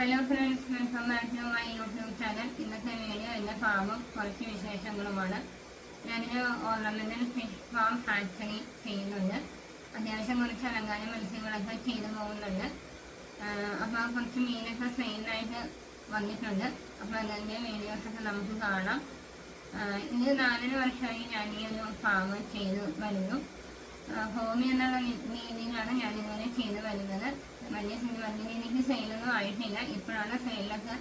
Hello friends my YouTube channel. ഇന്നത്തെ video എന്റെ ഫാമും കുറച്ച് വിശേഷങ്ങളുമാണ്. ഞാനൊരു ഓർണമെന്റൽ ഫിഷ് ഫാം ഹാച്ചറി ചെയ്യുന്നുണ്ട്. അത്യാവശ്യം കുറച്ച് അലങ്കാര മത്സ്യങ്ങളൊക്കെ ചെയ്തു പോകുന്നുണ്ട്. അപ്പോൾ കുറച്ച് മീനൊക്കെ സെയിലായിട്ട് വന്നിട്ടുണ്ട്. അപ്പോൾ അതിന്റെ വീഡിയോസൊക്കെ നമുക്ക് കാണാം. ഇത് നാലര വർഷമായി ഞാൻ ഈ ഒരു ഫാം ചെയ്ത് വരുന്നു. ഹോമി എന്നുള്ള മീനിങ്ങാണ് ഞാൻ ഇങ്ങനെ ചെയ്ത് വരുന്നത്. വലിയ വലിയ രീതിക്ക് സെയിലൊന്നും ആയിട്ടില്ല. ഇപ്പോഴാണ് സെയിലൊക്കെ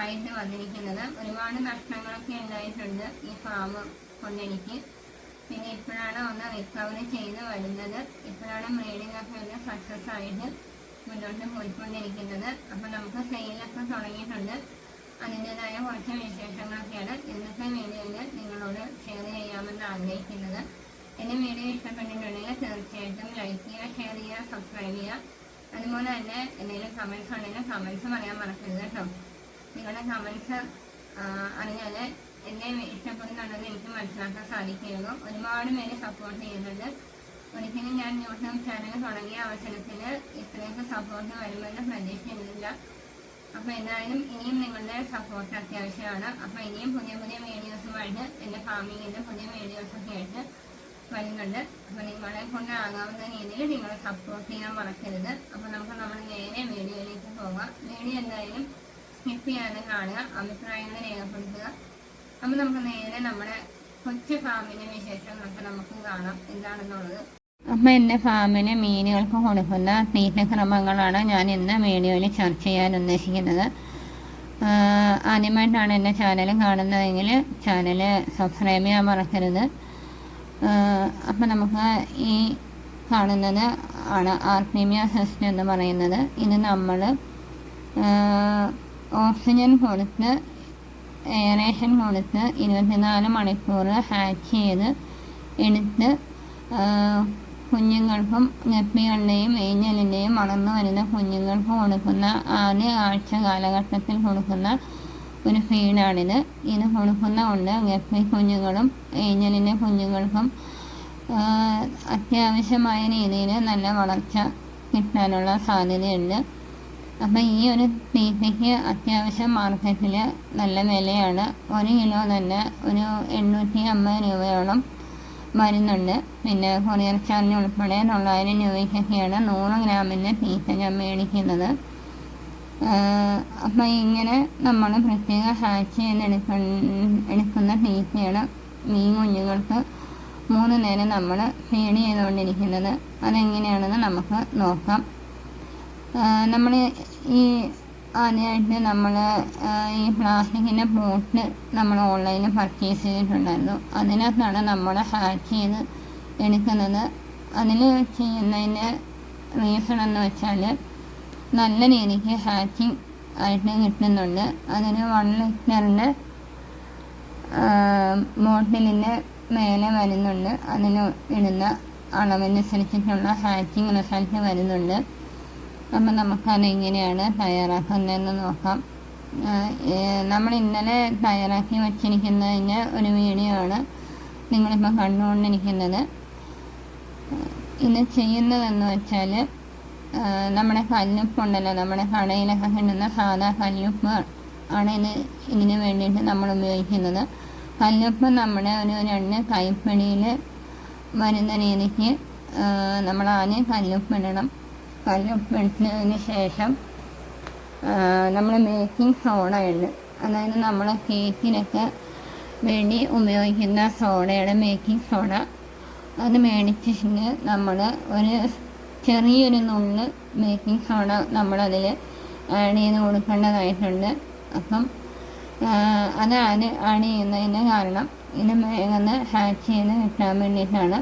ആയിട്ട് വന്നിരിക്കുന്നത്. ഒരുപാട് നഷ്ടങ്ങളൊക്കെ ഉണ്ടായിട്ടുണ്ട് ഈ ഫാം കൊണ്ടെനിക്ക്. പിന്നെ ഇപ്പോഴാണ് ഒന്ന് റിക്കവറി ചെയ്ത് വരുന്നത്. ഇപ്പോഴാണ് ബ്രീഡിംഗ് ഒക്കെ ഒന്ന് സക്സസ് ആയിട്ട് മുന്നോട്ട് പോയിക്കൊണ്ടിരിക്കുന്നത്. അപ്പം നമുക്ക് സെയിലൊക്കെ തുടങ്ങിയിട്ടുണ്ട്. അതിന്റെതായ കുറച്ച് വിശേഷങ്ങളൊക്കെയാണ് ഇന്നത്തെ വീഡിയോയിൽ നിങ്ങളോട് ഷെയർ ചെയ്യാമെന്ന് ആഗ്രഹിക്കുന്നത്. എന്റെ വീഡിയോ ചെയ്യുക ഷെയർ ചെയ്യുക സബ്സ്ക്രൈബ് ചെയ്യുക അതുപോലെ തന്നെ എന്തെങ്കിലും കമൻസ് ഉണ്ടെങ്കിൽ കമൻസ് പറയാൻ മറക്കരുത് കേട്ടോ. നിങ്ങളുടെ കമൻസ് അറിഞ്ഞാൽ എന്നെ ഇഷ്ടപ്പെടുന്നുണ്ടെന്ന് എനിക്ക് മനസ്സിലാക്കാൻ സാധിക്കുകയുള്ളൂ. ഒരുപാട് പേര് സപ്പോർട്ട് ചെയ്യുന്നുണ്ട്. ഒരിക്കലും ഞാൻ യൂട്യൂബ് ചാനൽ തുടങ്ങിയ അവസരത്തിൽ ഇത്രയൊക്കെ സപ്പോർട്ട് വരുമെന്ന് പ്രതീക്ഷിക്കുന്നില്ല. അപ്പോൾ എന്തായാലും ഇനിയും നിങ്ങളുടെ സപ്പോർട്ട് അത്യാവശ്യമാണ്. അപ്പോൾ ഇനിയും പുതിയ പുതിയ വീഡിയോസുമായിട്ട് എന്റെ ഫാമിങ്ങിന്റെ പുതിയ വീഡിയോസൊക്കെ ആയിട്ട് വരുന്നുണ്ട്. അപ്പോൾ നിങ്ങളെ കൊണ്ട് ആകാവുന്ന രീതിയിൽ നിങ്ങൾ സപ്പോർട്ട് ചെയ്യാൻ മറക്കരുത്. അപ്പോൾ നമുക്ക് നമ്മൾ നേരെ വീഡിയോയിലേക്ക് പോകാം. വീഡിയോ എന്തായാലും സ്കിപ്പ് ചെയ്യാതെ കാണുക അഭിപ്രായങ്ങൾ രേഖപ്പെടുത്തുക. അപ്പോൾ നമുക്ക് നേരെ നമ്മുടെ കൊച്ചു ഫാമിന്റെ വിശേഷങ്ങളൊക്കെ നമുക്ക് കാണാം. എന്താണെന്നുള്ളത്? അപ്പം എന്റെ ഫാമിന് മീനുകൾക്ക് കൊടുക്കുന്ന തീറ്റക്രമങ്ങളാണ് ഞാൻ ഇന്ന് വീഡിയോയിൽ ചർച്ച ചെയ്യാൻ ഉദ്ദേശിക്കുന്നത്. ആദ്യമായിട്ടാണ് എന്റെ ചാനൽ കാണുന്നതെങ്കിൽ ചാനൽ സബ്സ്ക്രൈബ് ചെയ്യാൻ മറക്കരുത്. അപ്പം നമുക്ക് ഈ കാണുന്നത് ആണ് ആർട്ടീമിയ സിസ്റ്റം എന്ന് പറയുന്നത്. ഇത് നമ്മൾ ഓക്സിജൻ കൊടുത്ത് എയറേഷൻ കൊടുത്ത് ഇരുപത്തിനാല് മണിക്കൂർ ഹാച്ച് ചെയ്ത് എടുത്ത് കുഞ്ഞുങ്ങൾക്കും ഗപ്പികളുടെയും ഏഞ്ഞലിന്റെയും വളർന്നു വരുന്ന കുഞ്ഞുങ്ങൾക്ക് കൊടുക്കുന്ന ആദ്യ ആഴ്ച കാലഘട്ടത്തിൽ കൊടുക്കുന്ന ഒരു ഫീഡാണിത് ഇത് കൊടുക്കുന്ന കൊണ്ട് ഗപ്പി കുഞ്ഞുങ്ങളും ഏഞ്ഞലിന്റെ കുഞ്ഞുങ്ങൾക്കും അത്യാവശ്യമായ രീതിയിൽ നല്ല വളർച്ച കിട്ടാനുള്ള സാധ്യതയുണ്ട്. അപ്പം ഈ ഒരു തീറ്റയ്ക്ക് അത്യാവശ്യം മാർക്കറ്റിൽ നല്ല വിലയാണ്. ഒരു കിലോ തന്നെ ഒരു എണ്ണൂറ്റി അമ്പത് രൂപയോളം വരുന്നുണ്ട്. പിന്നെ കൊറിയർ ചാർജ് ഉൾപ്പെടെ തൊള്ളായിരം രൂപയ്ക്കൊക്കെയാണ് നൂറ് ഗ്രാമിന്റെ തീറ്റ ഞാൻ മേടിക്കുന്നത്. അപ്പം ഇങ്ങനെ നമ്മൾ പ്രത്യേക ഹാച്ച് ചെയ്തെടുക്ക എടുക്കുന്ന തീറ്റയാണ് മീൻ കുഞ്ഞുങ്ങൾക്ക് മൂന്ന് നേരം നമ്മൾ ഫീഡ് ചെയ്തുകൊണ്ടിരിക്കുന്നത്. അതെങ്ങനെയാണെന്ന് നമുക്ക് നോക്കാം. നമ്മൾ ഈ ആദ്യമായിട്ട് നമ്മൾ ഈ പ്ലാസ്റ്റിക്കിന്റെ ബോട്ട് നമ്മൾ ഓൺലൈനിൽ പർച്ചേസ് ചെയ്തിട്ടുണ്ടായിരുന്നു. അതിനകത്താണ് നമ്മൾ ഹാക്ക് ചെയ്ത് എടുക്കുന്നത്. അതിൽ ചെയ്യുന്നതിന്റെ റീസൺ എന്ന് വെച്ചാൽ നല്ല രീതിക്ക് ഹാക്കിംഗ് ആയിട്ട് കിട്ടുന്നുണ്ട്. അതിന് വൺ ലിറ്ററിന്റെ ബോട്ടിലിന്റെ മേലെ വരുന്നുണ്ട്. അതിന് ഇടുന്ന അളവനുസരിച്ചിട്ടുള്ള ഹാക്കിംഗ് റിസൾട്ട് വരുന്നുണ്ട്. അപ്പം നമുക്കത് എങ്ങനെയാണ് തയ്യാറാക്കുന്നതെന്ന് നോക്കാം. നമ്മൾ ഇന്നലെ തയ്യാറാക്കി വച്ചിരിക്കുന്നതിന് ഒരു വീഡിയോ ആണ് നിങ്ങളിപ്പോൾ കണ്ടുകൊണ്ടിരിക്കുന്നത്. ഇത് ചെയ്യുന്നതെന്ന് വെച്ചാൽ നമ്മുടെ കല്ലുപ്പുണ്ടല്ലോ നമ്മുടെ കടയിലൊക്കെ കിട്ടുന്ന സാധാ കല്ലുപ്പ് ആണ് ഇത് ഇതിന് വേണ്ടിയിട്ട് നമ്മൾ ഉപയോഗിക്കുന്നത്. കല്ലുപ്പ് നമ്മുടെ ഒരു രണ്ട് കൈപ്പിടിയിൽ വരുന്ന രീതിക്ക് നമ്മൾ ആദ്യം കല്ലുപ്പിടണം കല്ലുപ്പിട്ടതിന് ശേഷം നമ്മൾ ബേക്കിംഗ് സോഡയുണ്ട് അതായത് നമ്മൾ കേക്കിനൊക്കെ വേണ്ടി ഉപയോഗിക്കുന്ന സോഡയാണ് ബേക്കിംഗ് സോഡ അത് മേടിച്ചിട്ട് നമ്മൾ ഒരു ചെറിയൊരു നുള്ള് ബേക്കിംഗ് സോഡ നമ്മളതിൽ ആഡ് ചെയ്ത് കൊടുക്കേണ്ടതായിട്ടുണ്ട് അപ്പം അതാണ് ആഡ് ചെയ്യുന്നതിന്റെ കാരണം ഇത് വേഗം ഹാച്ച് ചെയ്ത് കിട്ടാൻ വേണ്ടിയിട്ടാണ്.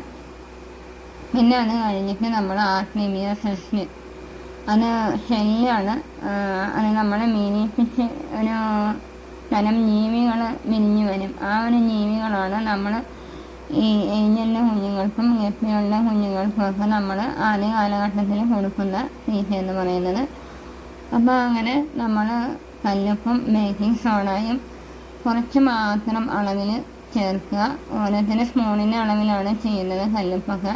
പിന്നെ അത് കഴിഞ്ഞിട്ട് നമ്മൾ ആർട്ടിമിയ സെഷൻ അത് ഷെല്ലാണ് അത് നമ്മളെ മീനിപ്പിച്ച് ഒരു തരം ജീവികൾ വിരിഞ്ഞു വരും. ആ ഒരു ജീവികളാണ് നമ്മൾ ഈ ഏഞ്ഞലിന്റെ കുഞ്ഞുങ്ങൾക്കും ഗപ്പികളുടെ കുഞ്ഞുങ്ങൾക്കും ഒക്കെ നമ്മൾ ആദ്യ കാലഘട്ടത്തിൽ കൊടുക്കുന്ന തീറ്റ എന്ന് പറയുന്നത്. അപ്പോൾ അങ്ങനെ നമ്മൾ കല്ലുപ്പും ബേക്കിംഗ് സോഡയും കുറച്ച് മാത്രം അളവിൽ ചേർക്കുക. ഓരോരുത്തരും സ്പൂണിന്റെ അളവിലാണ് ചെയ്യുന്നത് കല്ലുപ്പൊക്കെ.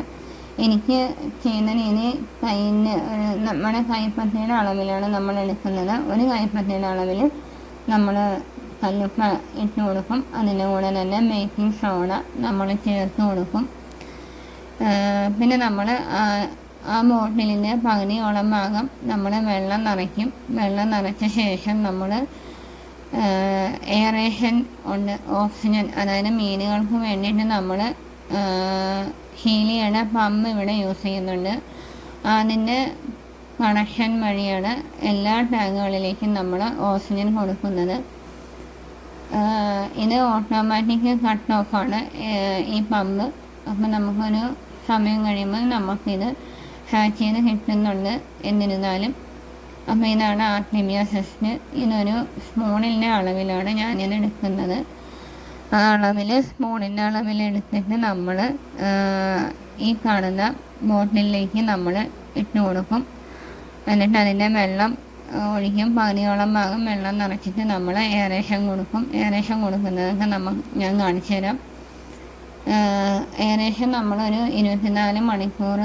എനിക്ക് ചെയ്യുന്ന രീതി കൈന് നമ്മുടെ കൈപ്പത്തിയുടെ അളവിലാണ് നമ്മൾ എടുക്കുന്നത് ഒരു കൈപ്പത്തിയുടെ അളവിൽ നമ്മൾ കല്ലുപ്പ് ഇട്ട് കൊടുക്കും അതിന്റെ കൂടെ തന്നെ ബേക്കിംഗ് സോഡ നമ്മൾ ചേർത്ത് കൊടുക്കും പിന്നെ നമ്മൾ ആ ബോട്ടിലിന്റെ പകുതിയോളം ഭാഗം നമ്മൾ വെള്ളം നിറയ്ക്കും. വെള്ളം നിറച്ച ശേഷം നമ്മൾ എയറേഷൻ ഉണ്ട് ഓക്സിജൻ അതായത് മീനുകൾക്ക് വേണ്ടിയിട്ട് നമ്മൾ ഹീലിയുടെ പമ്പ് ഇവിടെ യൂസ് ചെയ്യുന്നുണ്ട്. അതിന്റെ കണക്ഷൻ വഴിയാണ് എല്ലാ ടാങ്കുകളിലേക്കും നമ്മൾ ഓക്സിജൻ കൊടുക്കുന്നത്. ഇത് ഓട്ടോമാറ്റിക് കട്ട് ഓഫാണ് ഈ പമ്പ്. അപ്പം നമുക്കൊരു സമയം കഴിയുമ്പോൾ നമുക്കിത് ഹാക്ക് ചെയ്ത് കിട്ടുന്നുണ്ട് എന്നിരുന്നാലും. അപ്പോൾ ഇതാണ് ആർട്ടിമിയ സെസ്റ്റ് ഇതൊരു സ്പൂണിന്റെ അളവിലാണ് ഞാനിത് എടുക്കുന്നത്. ആ അളവിൽ സ്പൂണിന്റെ അളവിൽ എടുത്തിട്ട് നമ്മൾ ഈ കാണുന്ന ബോട്ടിലേക്ക് നമ്മൾ ഇട്ട് കൊടുക്കും. എന്നിട്ട് അതിന്റെ വെള്ളം ഒഴിക്കും പകുതിയോളം ഭാഗം വെള്ളം നിറച്ചിട്ട് നമ്മൾ ഏകദേശം കൊടുക്കും. ഏകദേശം കൊടുക്കുന്നതൊക്കെ നമ്മൾ ഞാൻ കാണിച്ചു തരാം. ഏകദേശം നമ്മളൊരു ഇരുപത്തിനാല് മണിക്കൂർ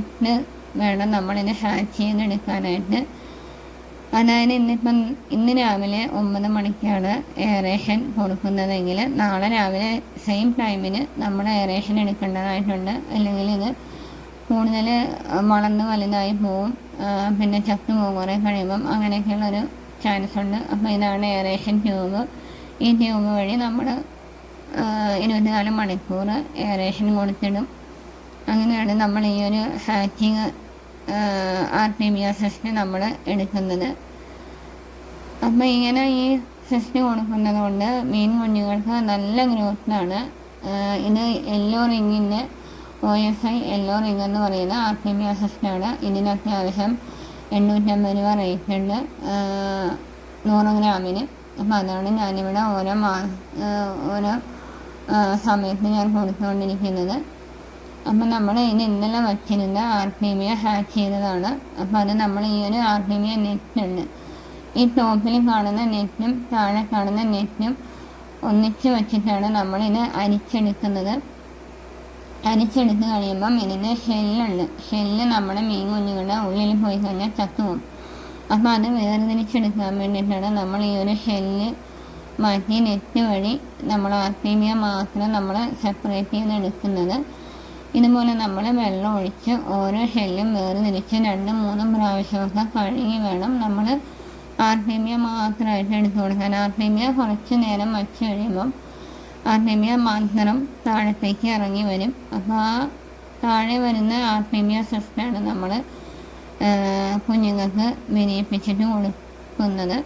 ഇട്ട് വേണം നമ്മളിത് ഹാച്ച് ചെയ്തെടുക്കാനായിട്ട്. അതായത് ഇന്നിപ്പം ഇന്ന് രാവിലെ ഒമ്പത് മണിക്കാണ് എയറേഷൻ കൊടുക്കുന്നതെങ്കിൽ നാളെ രാവിലെ സെയിം ടൈമിന് നമ്മൾ എയറേഷൻ എടുക്കേണ്ടതായിട്ടുണ്ട്. അല്ലെങ്കിൽ ഇത് കൂടുതൽ വളർന്ന് വലുതായി പോവും. പിന്നെ ചത്തു പോകും കുറേ കഴിയുമ്പം അങ്ങനെയൊക്കെയുള്ളൊരു ചാൻസ് ഉണ്ട്. അപ്പോൾ ഇതാണ് എയറേഷൻ ട്യൂബ് ഈ ട്യൂബ് വഴി നമ്മൾ ഇരുപത്തിനാല് മണിക്കൂർ എയറേഷൻ കൊടുത്തിടും. അങ്ങനെയാണ് നമ്മൾ ഈ ഒരു hacking R T B R system നമ്മൾ എടുക്കുന്നത്. അപ്പോൾ ഇങ്ങനെ ഈ സിസ്റ്റം കൊടുക്കുന്നത് കൊണ്ട് മീൻ കുഞ്ഞുങ്ങൾക്ക് നല്ല ഗ്രോത്താണ് ഇത് എല്ലോ റിങ്ങിന്റെ O S I yellow ring എന്ന് പറയുന്ന ആത്മീയ ടി ബി എസ് സിസ്റ്റാണ് ഇതിന് അത്യാവശ്യം എണ്ണൂറ്റമ്പത് രൂപ റേറ്റ് ഉണ്ട് നൂറ് ഗ്രാമിന്. അപ്പം അതാണ് ഞാനിവിടെ ഓരോ മാ ഓരോ സമയത്ത് ഞാൻ കൊടുത്തുകൊണ്ടിരിക്കുന്നത്. അപ്പം നമ്മൾ ഇതിന് ഇന്നലെ വച്ചിരുന്ന ആർട്ടീമിയ ഹാക്ക് ചെയ്തതാണ്. അപ്പം അത് നമ്മൾ ഈ ഒരു ആർട്ടീമിയ നെറ്റ് ഉണ്ട് ഈ ടോപ്പിൽ കാണുന്ന നെറ്റും താഴെ കാണുന്ന നെറ്റും ഒന്നിച്ച് വെച്ചിട്ടാണ് നമ്മളിത് അരിച്ചെടുക്കുന്നത്. അരിച്ചെടുത്ത് കഴിയുമ്പം ഇതിന് ഷെല്ലുണ്ട് ഷെല്ല് നമ്മുടെ മീൻ കുഞ്ഞുങ്ങളുടെ ഉള്ളിൽ പോയി കഴിഞ്ഞാൽ ചത്തുപോകും. അപ്പോൾ അത് വേർതിരിച്ചെടുക്കാൻ വേണ്ടിയിട്ടാണ് നമ്മൾ ഈ ഒരു ഷെല്ല് മാറ്റി നെറ്റ് വഴി നമ്മൾ ആർട്ടീമിയ മാത്രം നമ്മൾ സെപ്പറേറ്റ് ചെയ്ത് എടുക്കുന്നത് ഇതുപോലെ നമ്മൾ വെള്ളം ഒഴിച്ച് ഓരോ ഷെല്ലും വേർതിരിച്ച് രണ്ടും മൂന്നും പ്രാവശ്യമൊക്കെ കഴുകി വേണം നമ്മൾ ആർട്ടീമിയ മാത്രമായിട്ട് എടുത്തു കൊടുക്കാൻ. ആർട്ടീമിയ കുറച്ച് നേരം വച്ച് കഴിയുമ്പം ആർട്ടീമിയ മാന്ത്രം താഴത്തേക്ക് ഇറങ്ങി വരും. അപ്പോൾ ആ താഴെ വരുന്ന ആത്മീയ സൃഷ്ടിയാണ് നമ്മൾ കുഞ്ഞുങ്ങൾക്ക് വിനിയിപ്പിച്ചിട്ട് കൊടുക്കുന്നത്.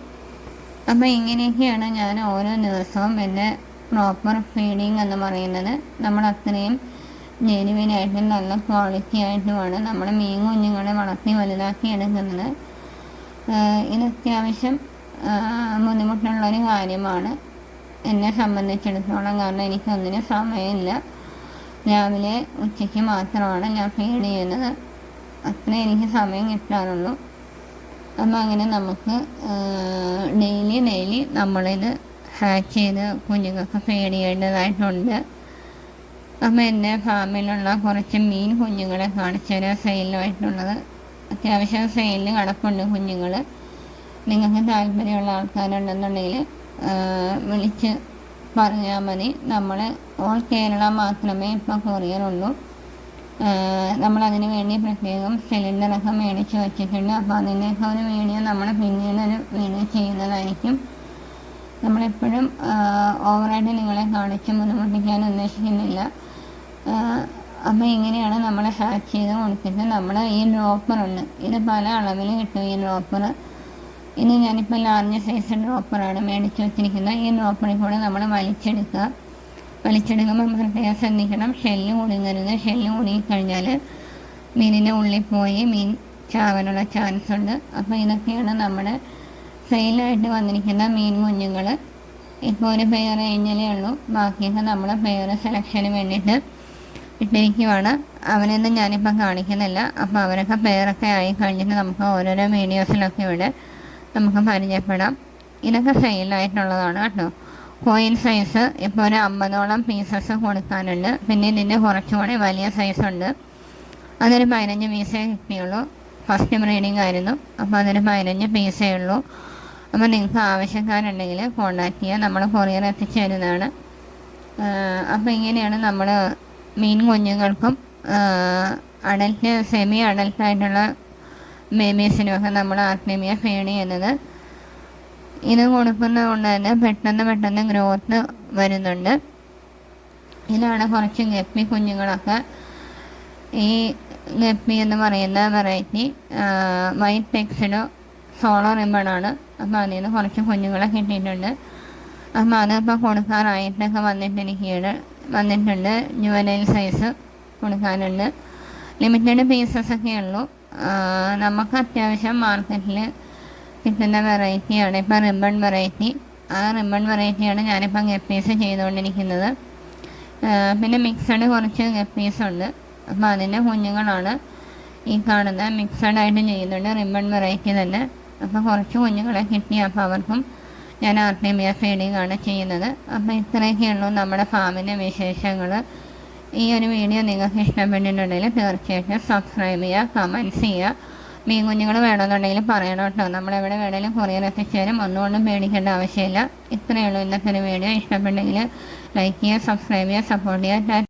അപ്പോൾ ഇങ്ങനെയൊക്കെയാണ് ഞാൻ ഓരോ ദിവസവും എന്റെ പ്രോപ്പർ ഫീഡിങ് എന്ന് പറയുന്നത്. നമ്മൾ അത്രയും ജെനുവിനായിട്ടും നല്ല ക്വാളിറ്റി ആയിട്ടുമാണ് നമ്മൾ മീൻ കുഞ്ഞുങ്ങളെ വളർത്തി വലുതാക്കി എടുക്കുന്നത്. ഇത് അത്യാവശ്യം ബുദ്ധിമുട്ടുള്ളൊരു കാര്യമാണ്. എന്നെ സംബന്ധിച്ചിടത്തോളം കാരണം എനിക്ക് എനിക്കൊന്നിനും സമയമില്ല. രാവിലെ ഉച്ചയ്ക്ക് മാത്രമാണ് ഞാൻ ഫീഡ് ചെയ്യുന്നത്. അത്രേ എനിക്ക് സമയം കിട്ടാറുള്ളൂ. അപ്പം അങ്ങനെ നമുക്ക് ഡെയിലി ഡെയിലി നമ്മളിത് ഹാക്ക് ചെയ്ത് കുഞ്ഞുങ്ങൾക്ക് ഫീഡ് ചെയ്യേണ്ടതായിട്ടുണ്ട്. അപ്പം എന്റെ ഫാമിലുള്ള കുറച്ച് മീൻ കുഞ്ഞുങ്ങളെ കാണിച്ചു തരാൻ സെയിലുമായിട്ടുള്ളത് അത്യാവശ്യം സെയിലിൽ കിടപ്പുണ്ട് കുഞ്ഞുങ്ങൾ നിങ്ങൾക്ക് താല്പര്യമുള്ള ആൾക്കാരുണ്ടെന്നുണ്ടെങ്കിൽ വിളിച്ച് പറഞ്ഞാൽ മതി. നമ്മൾ ഓൾ കേരള മാത്രമേ ഇപ്പോൾ കൊറിയറുള്ളൂ നമ്മളതിന് വേണ്ടി പ്രത്യേകം സിലിണ്ടറൊക്കെ മേടിച്ച് വെച്ചിട്ടുണ്ട്. അപ്പോൾ അതിന്റെയൊക്കെ ഒരു വീഡിയോ നമ്മൾ പിന്നീട് ഒരു വീഡിയോ ചെയ്യുന്നതായിരിക്കും. നമ്മളെപ്പോഴും ഓവറായിട്ട് നിങ്ങളെ കാണിച്ച് ബുദ്ധിമുട്ടിക്കാൻ ഉദ്ദേശിക്കുന്നില്ല. അപ്പോൾ ഇങ്ങനെയാണ് നമ്മൾ ഹാക്ക് ചെയ്ത് കൊടുത്തിട്ട് നമ്മൾ ഈ ഡ്രോപ്പറുണ്ട് ഇത് പല അളവിൽ കിട്ടും ഈ ഡ്രോപ്പർ ഇത് ഞാനിപ്പോൾ ലാർജ് സൈസ് ഡ്രോപ്പറാണ് മേടിച്ച് വെച്ചിരിക്കുന്നത്. ഈ ഡ്രോപ്പറിൽ കൂടെ നമ്മൾ വലിച്ചെടുക്കുക. വലിച്ചെടുക്കുമ്പോൾ പ്രത്യേകം ശ്രദ്ധിക്കണം. ഷെല്ല് കുടുങ്ങരുത്. ഷെല്ല് കുടുങ്ങിക്കഴിഞ്ഞാൽ മീനിന്റെ ഉള്ളിൽ പോയി മീൻ ചാവാനുള്ള ചാൻസ് ഉണ്ട്. അപ്പോൾ ഇതൊക്കെയാണ് നമ്മുടെ സെയിലായിട്ട് വന്നിരിക്കുന്ന മീൻ കുഞ്ഞുങ്ങൾ. ഇപ്പോൾ ഒരു പെയർ കഴിഞ്ഞാലേ ഉള്ളൂ. ബാക്കിയൊക്കെ നമ്മൾ പെയർ സെലക്ഷന് വേണ്ടിയിട്ട് ഇട്ടിരിക്കുവാണ്. അവനൊന്നും ഞാനിപ്പോൾ കാണിക്കുന്നില്ല. അപ്പോൾ അവരൊക്കെ പെയറൊക്കെ ആയി കഴിഞ്ഞിട്ട് നമുക്ക് ഓരോരോ വീഡിയോസിലൊക്കെ ഇവിടെ നമുക്ക് പരിചയപ്പെടാം. ഇതൊക്കെ സെയിലായിട്ടുള്ളതാണ് കേട്ടോ. കോയിൻ സൈസ് ഇപ്പോൾ ഒരു അമ്പതോളം പീസസ് കൊടുക്കാനുണ്ട്. പിന്നെ ഇതിന്റെ കുറച്ചുകൂടി വലിയ സൈസ് ഉണ്ട്. അതൊരു പതിനഞ്ച് പീസേ കിട്ടിയുള്ളൂ. ഫസ്റ്റ് ബ്രീഡിംഗ് ആയിരുന്നു. അപ്പോൾ അതൊരു പതിനഞ്ച് പീസേ ഉള്ളൂ. അപ്പോൾ നിങ്ങൾക്ക് ആവശ്യക്കാരുണ്ടെങ്കിൽ കോൺടാക്ട് ചെയ്യുക നമ്മൾ കൊറിയർ എത്തിച്ചു തരുന്നതാണ് അപ്പോൾ ഇങ്ങനെയാണ് നമ്മൾ മീൻ കുഞ്ഞുങ്ങൾക്കും അഡൽറ്റ് സെമി അഡൽട്ടായിട്ടുള്ള ബേബീസിനുമൊക്കെ നമ്മൾ ആത്മീയ ഫീഡ് ചെയ്യുന്നത് ഇത് കൊടുക്കുന്നത് കൊണ്ട് തന്നെ പെട്ടെന്ന് പെട്ടെന്ന് ഗ്രോത്ത് വരുന്നുണ്ട്. ഇതാണ് കുറച്ച് ഗപ്പി കുഞ്ഞുങ്ങളൊക്കെ. ഈ ഗപ്പി എന്ന് പറയുന്ന വെറൈറ്റി വൈറ്റ് ടെക്സിഡോ സോളോ റിബണാണ് അപ്പോൾ അതിൽ നിന്ന് കുറച്ച് കുഞ്ഞുങ്ങളെ കിട്ടിയിട്ടുണ്ട്. അപ്പോൾ അതിപ്പോൾ കൊടുക്കാറായിട്ടൊക്കെ വന്നിട്ടിരിക്കുകയാണ്. വന്നിട്ടുണ്ട്. ജുവലൈൽ സൈസ് കൊടുക്കാനുണ്ട്. ലിമിറ്റഡ് പീസസ് ഒക്കെ ഉള്ളൂ. നമുക്ക് അത്യാവശ്യം മാർക്കറ്റിൽ കിട്ടുന്ന വെറൈറ്റിയാണ് ഇപ്പം റിബൺ വെറൈറ്റി ആ റിബൺ വെറൈറ്റിയാണ് ഞാനിപ്പം ഗപ്പീസ് ചെയ്തുകൊണ്ടിരിക്കുന്നത്. പിന്നെ മിക്സഡ് കുറച്ച് ഗപ്പീസ് ഉണ്ട്. അപ്പോൾ അതിന്റെ കുഞ്ഞുങ്ങളാണ് ഈ കാണുന്ന മിക്സഡ് ആയിട്ട് ചെയ്യുന്നുണ്ട്. റിബൺ വെറൈറ്റി തന്നെ. അപ്പം കുറച്ച് കുഞ്ഞുങ്ങളെ കിട്ടി. അപ്പോൾ അവർക്കും ഞാൻ ആർട്ടിമിയ ഫീഡിംഗ് ആണ് ചെയ്യുന്നത്. അപ്പം ഇത്രയൊക്കെയുള്ളൂ നമ്മുടെ ഫാമിന്റെ വിശേഷങ്ങൾ ഈ ഒരു വീഡിയോ നിങ്ങൾക്ക് ഇഷ്ടപ്പെട്ടിട്ടുണ്ടെങ്കിൽ തീർച്ചയായിട്ടും സബ്സ്ക്രൈബ് ചെയ്യുക കമന്റ്സ് ചെയ്യുക. മീൻ കുഞ്ഞുങ്ങൾ വേണമെന്നുണ്ടെങ്കിൽ പറയണം കേട്ടോ. നമ്മളെവിടെ വേണമെങ്കിലും കൊറിയർ എത്തിച്ചേരും. ഒന്നുകൊണ്ടും പേടിക്കേണ്ട ആവശ്യമില്ല. ഇത്രയേ ഉള്ളൂ ഇന്നത്തെ ഒരു വീഡിയോ. ഇഷ്ടപ്പെട്ടെങ്കിൽ ലൈക്ക് ചെയ്യുക സബ്സ്ക്രൈബ് ചെയ്യുക സപ്പോർട്ട് ചെയ്യുക.